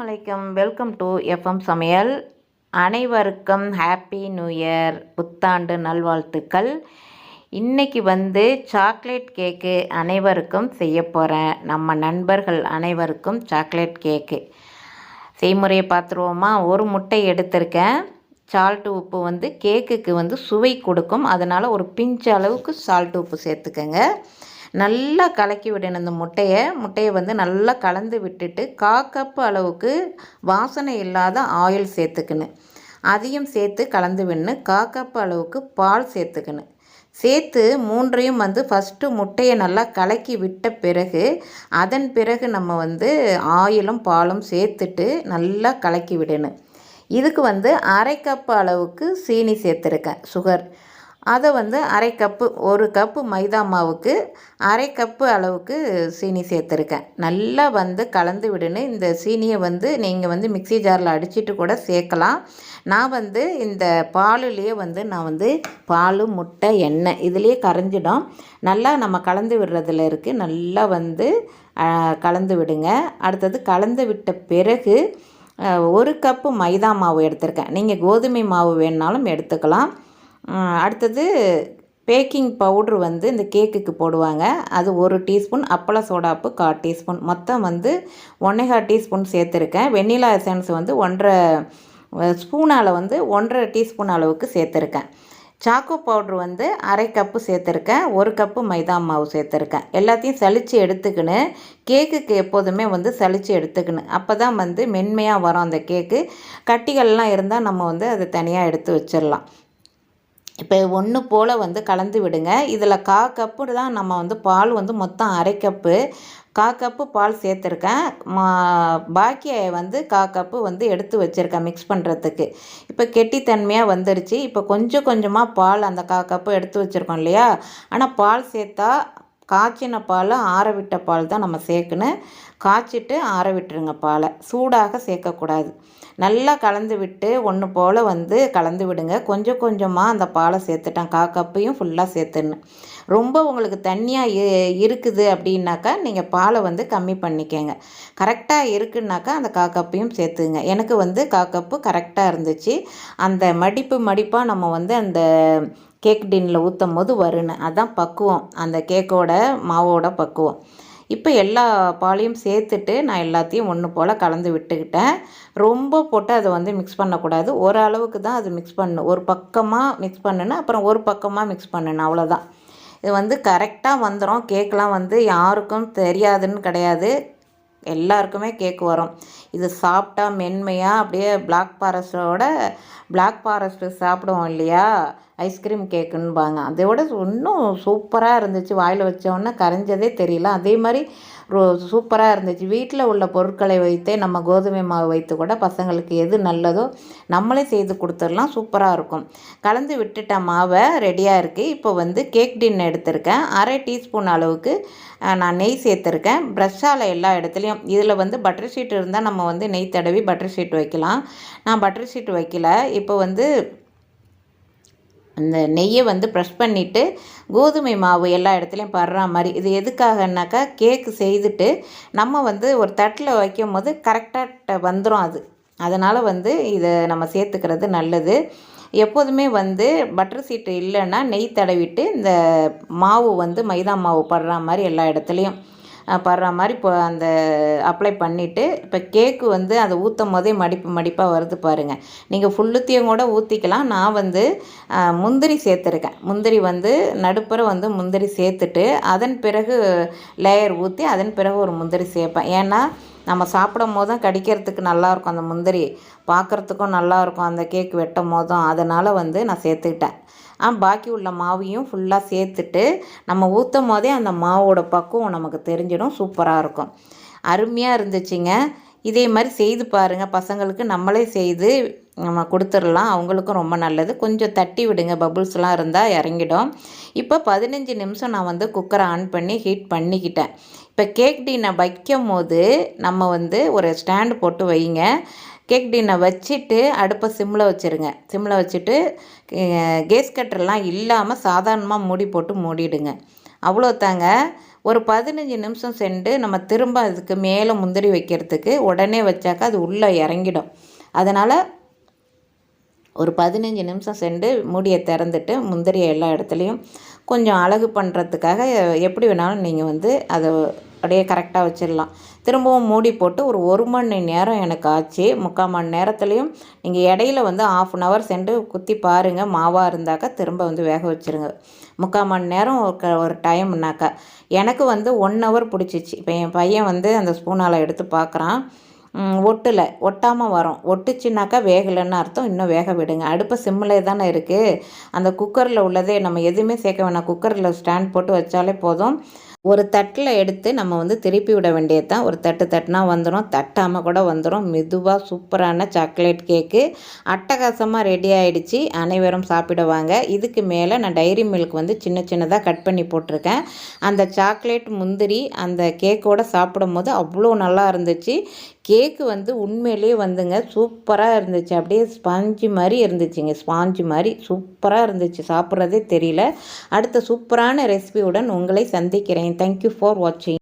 அஸ்ஸலாமு welcome to FM சமையல். அனைவருக்கும் ஹாப்பி நியூ இயர். புத்தாண்டு நல்வாழ்த்துக்கள். இன்றைக்கி வந்து சாக்லேட் கேக்கு அனைவருக்கும் செய்ய போகிறேன் நம்ம நண்பர்கள் அனைவருக்கும் சாக்லேட் கேக்கு. செய்முறையை பார்த்துருவோமா? ஒரு முட்டை எடுத்திருக்கேன். சால்ட்டு உப்பு வந்து கேக்குக்கு வந்து சுவை கொடுக்கும். அதனால் ஒரு பிஞ்ச் அளவுக்கு சால்ட்டு உப்பு சேர்த்துக்கங்க. நல்லா கலக்கி விடணும் இந்த முட்டையை. முட்டையை வந்து நல்லா கலந்து விட்டுட்டு கா கப்பு அளவுக்கு வாசனை இல்லாத ஆயில் சேர்த்துக்கணும். அதையும் சேர்த்து கலந்து விடணும். கா கப்பு அளவுக்கு பால் சேர்த்துக்கணும். சேர்த்து மூன்றையும் வந்து ஃபஸ்ட்டு முட்டையை நல்லா கலக்கி விட்ட பிறகு அதன் பிறகு நம்ம வந்து ஆயிலும் பாலும் சேர்த்துட்டு நல்லா கலக்கி விடணும். இதுக்கு வந்து அரை கப் அளவுக்கு சீனி சேர்த்துருக்கேன். சுகர் அதை வந்து அரை கப்பு ஒரு கப்பு மைதா மாவுக்கு அரை கப்பு அளவுக்கு சீனி சேர்த்துருக்கேன். நல்லா வந்து கலந்து விடணும் இந்த சீனியை வந்து நீங்கள் வந்து மிக்சி ஜாரில் அடிச்சிட்டு கூட சேர்க்கலாம். நான் வந்து இந்த பாலுலேயே வந்து நான் வந்து பால் முட்டை எண்ணெய் இதுலேயே கரைஞ்சிடும். நல்லா நம்ம கலந்து விடுறதுல இருக்குது நல்லா வந்து கலந்து விடுங்க. அடுத்தது கலந்து விட்ட பிறகு ஒரு கப்பு மைதா மாவு எடுத்திருக்கேன். நீங்கள் கோதுமை மாவு வேணுனாலும் எடுத்துக்கலாம். அடுத்தது பேக்கிங் பவுட்ரு வந்து இந்த கேக்குக்கு போடுவாங்க. அது ஒரு டீஸ்பூன் அப்பள சோடாப்பு கால் டீஸ்பூன். மொத்தம் வந்து ஒன்றேகால் டீஸ்பூன் சேர்த்துருக்கேன். வெண்ணிலா எசன்ஸ் வந்து ஒன்றரை ஸ்பூனால் வந்து ஒன்றரை டீஸ்பூன் அளவுக்கு சேர்த்துருக்கேன். சாக்கோ பவுட்ரு வந்து அரை கப்பு சேர்த்துருக்கேன். ஒரு கப்பு மைதா மாவு சேர்த்துருக்கேன். எல்லாத்தையும் சளிச்சு எடுத்துக்கின்னு கேக்குக்கு எப்போதுமே வந்து சளிச்சு எடுத்துக்கணும் அப்போ தான் வந்து மென்மையாக வரும் அந்த கேக்கு. கட்டிகள்லாம் இருந்தால் நம்ம வந்து அதை தனியாக எடுத்து வச்சிடலாம் இப்போ ஒன்று போல் வந்து கலந்து விடுங்க. இதில் கா கப்பு தான் நம்ம வந்து பால் வந்து மொத்தம் அரை கப்பு. கா கப்பு பால் சேர்த்துருக்கேன். மா பாக்கியை வந்து கா கப்பு வந்து எடுத்து வச்சுருக்கேன் மிக்ஸ் பண்ணுறதுக்கு இப்போ கெட்டித்தன்மையாக வந்துருச்சு. இப்போ கொஞ்சம் கொஞ்சமாக பால் அந்த கா கப்பு எடுத்து வச்சுருக்கோம் இல்லையா? ஆனால் பால் சேர்த்தா காய்ச்சின பால் ஆற விட்ட பால் தான் நம்ம சேர்க்கணும். காய்ச்சிட்டு ஆற விட்டுருங்க பாலை. சூடாக சேர்க்கக்கூடாது. நல்லா கலந்து விட்டு ஒன்று போல் வந்து கலந்து விடுங்க. கொஞ்சம் கொஞ்சமாக அந்த பாலை சேர்த்துட்டேன். கா கப்பையும் ஃபுல்லாக சேர்த்துன்னு ரொம்ப உங்களுக்கு தண்ணியாக இருக்குது அப்படின்னாக்கா நீங்கள் பாலை வந்து கம்மி பண்ணிக்கங்க. கரெக்டாக இருக்குன்னாக்கா அந்த கா கப்பையும் சேர்த்துங்க. எனக்கு வந்து கா கப்பு கரெக்டாக இருந்துச்சு. அந்த மடிப்பு மடிப்பாக நம்ம வந்து அந்த கேக் டின்னில் ஊற்றும் போது வருன்னு அதான் பக்குவம். அந்த கேக்கோட மாவோட பக்குவம். இப்போ எல்லா பாலையும் சேர்த்துட்டு நான் எல்லாத்தையும் ஒன்று போல் கலந்து விட்டுக்கிட்டேன். ரொம்ப போட்டு அதை வந்து மிக்ஸ் பண்ணக்கூடாது. ஒரு அளவுக்கு தான் அது மிக்ஸ் பண்ணணும் ஒரு பக்கமாக மிக்ஸ் பண்ணுன்னு அப்புறம் ஒரு பக்கமாக மிக்ஸ் பண்ணணும் அவ்வளோதான் இது வந்து கரெக்டாக வந்துடும் கேக்கெலாம் வந்து யாருக்கும் தெரியாதுன்னு கிடையாது. எல்லாருக்குமே கேக் வரும். இது சாப்பிட்டா மென்மையாக அப்படியே பிளாக் ஃபாரஸ்ட்டோட பிளாக் ஃபாரஸ்ட்டு சாப்பிடுவோம் இல்லையா? ஐஸ்கிரீம் கேக்குன்னுபாங்க அதோட இன்னும் சூப்பராக இருந்துச்சு. வாயில் வச்சோன்னே கரைஞ்சதே தெரியல. அதே மாதிரி ரோ சூப்பராக இருந்துச்சு. வீட்டில் உள்ள பொருட்களை வைத்தே நம்ம கோதுமை மாவு வைத்து கூட பசங்களுக்கு எது நல்லதோ நம்மளே செய்து கொடுத்துடலாம். சூப்பராக இருக்கும். கலந்து விட்டுட்ட மாவை ரெடியாக இருக்குது இப்போ வந்து கேக் டின் எடுத்திருக்கேன். அரை டீஸ்பூன் அளவுக்கு நான் நெய் சேர்த்துருக்கேன். ப்ரஷ்ஷால் எல்லா இடத்துலையும் இதில் வந்து பட்டர் ஷீட் இருந்தால் நம்ம வந்து நெய் தடவி பட்டர் ஷீட் வைக்கலாம். நான் பட்டர் ஷீட் வைக்கல. இப்போ வந்து அந்த நெய்யை வந்து ப்ரெஷ் பண்ணிவிட்டு கோதுமை மாவு எல்லா இடத்துலையும் படுற மாதிரி இது எதுக்காகனாக்கா கேக்கு செய்துட்டு நம்ம வந்து ஒரு தட்டில் வைக்கும் போது கரெக்டாக வந்துடும் அது. அதனால் வந்து இதை நம்ம சேர்த்துக்கிறது நல்லது. எப்போதுமே வந்து பட்டர் சீட்டு இல்லைன்னா நெய் தடவிட்டு இந்த மாவு வந்து மைதா மாவு படுற மாதிரி எல்லா இடத்துலையும் படுற மாதிரி இப்போ அந்த அப்ளை பண்ணிவிட்டு இப்போ கேக்கு வந்து அதை ஊற்றும் போதே மடிப்பு மடிப்பாக வருது பாருங்கள் நீங்கள் ஃபுல்லுத்தையும் கூட ஊற்றிக்கலாம் நான் வந்து முந்திரி சேர்த்துருக்கேன். முந்திரி வந்து நடுப்புற வந்து முந்திரி சேர்த்துட்டு அதன் பிறகு லேயர் ஊற்றி அதன் பிறகு ஒரு முந்திரி சேர்ப்பேன். ஏன்னா நம்ம சாப்பிடும் போதும் கடிக்கிறதுக்கு நல்லாயிருக்கும். அந்த முந்திரி பார்க்குறதுக்கும் நல்லாயிருக்கும். அந்த கேக் வெட்டும் போதும் அதனால் வந்து நான் சேர்த்துக்கிட்டேன். பாக்கி உள்ள மாவையும் ஃபுல்லாக சேர்த்துட்டு நம்ம ஊற்றும் போதே அந்த மாவோட பக்குவம் நமக்கு தெரிஞ்சிடும். சூப்பராக இருக்கும். அருமையாக இருந்துச்சுங்க. இதே மாதிரி செய்து பாருங்கள் பசங்களுக்கு நம்மளே செய்து நம்ம கொடுத்துடலாம். அவங்களுக்கும் ரொம்ப நல்லது. கொஞ்சம் தட்டி விடுங்க. பபுள்ஸ்லாம் இருந்தால் இறங்கிடும். இப்போ பதினஞ்சு நிமிஷம் நான் வந்து குக்கரை ஆன் பண்ணி ஹீட் பண்ணிக்கிட்டேன். இப்போ கேக் டீனை வைக்கும் போது நம்ம வந்து ஒரு ஸ்டாண்டு போட்டு வைங்க. கேக் டீனை வச்சுட்டு அடுப்பை சிம்மில் வச்சுருங்க. சிம்மில் வச்சுட்டு கேஸ் கட்டர்லாம் இல்லாமல் சாதாரணமாக மூடி போட்டு மூடிடுங்க. அவ்வளோ தாங்க ஒரு பதினஞ்சு நிமிஷம் சென்று நம்ம திரும்ப அதுக்கு மேலே முந்திரி வைக்கிறதுக்கு உடனே வச்சாக்கா அது உள்ளே இறங்கிடும். அதனால் ஒரு பதினஞ்சு நிமிஷம் சென்று மூடியை திறந்துட்டு முந்திரியை எல்லா இடத்துலையும் கொஞ்சம் அழகு பண்ணுறதுக்காக எப்படி வேணாலும் நீங்கள் வந்து அதை அப்படியே கரெக்டாக வச்சிடலாம். திரும்பவும் மூடி போட்டு ஒரு ஒரு மணி நேரம் எனக்கு ஆச்சு. முக்கால் மணி நேரத்துலேயும் நீங்கள் இடையில வந்து ஆஃப் அன் ஹவர் சென்று குத்தி பாருங்கள் மாவாக இருந்தாக்கா திரும்ப வந்து வேக வச்சுருங்க. முக்கால் மணி நேரம் க ஒரு டைம்னாக்கா. எனக்கு வந்து ஒன் ஹவர் பிடிச்சிச்சு. இப்போ என் பையன் வந்து அந்த ஸ்பூனால் எடுத்து பார்க்குறான் ஒட்டலை. ஒட்டாமல் வரும். ஒட்டுச்சுனாக்கா வேகலைன்னு அர்த்தம். இன்னும் வேக விடுங்க. அடுப்பு சிம்மில் தானே இருக்குது அந்த குக்கரில் உள்ளதே நம்ம எதுவுமே சேர்க்க வேணாம். குக்கரில் ஸ்டாண்ட் போட்டு வச்சாலே போதும். ஒரு தட்டில் எடுத்து நம்ம வந்து திருப்பி விட வேண்டியது தான் ஒரு தட்டு தட்டுனா வந்துடும் தட்டாமல் கூட வந்துடும் மெதுவாக சூப்பரான சாக்லேட் கேக்கு. அட்டகாசமாக ரெடி ஆகிடுச்சு அனைவரும் சாப்பிடுவாங்க இதுக்கு மேலே நான் டைரி மில்க் வந்து சின்ன சின்னதாக கட் பண்ணி போட்டிருக்கேன். அந்த சாக்லேட் முந்திரி அந்த கேக்கோடு சாப்பிடும்போது அவ்வளோ நல்லா இருந்துச்சு. கேக்கு வந்து உண்மையிலேயே வந்துங்க சூப்பராக இருந்துச்சு. அப்படியே ஸ்பாஞ்சு மாதிரி இருந்துச்சுங்க. ஸ்பாஞ்சு மாதிரி சூப்பராக இருந்துச்சு. சாப்பிட்றதே தெரியல. அடுத்த சூப்பரான ரெசிபியுடன் உங்களை சந்திக்கிறேன். தேங்க்யூ ஃபார் வாட்சிங்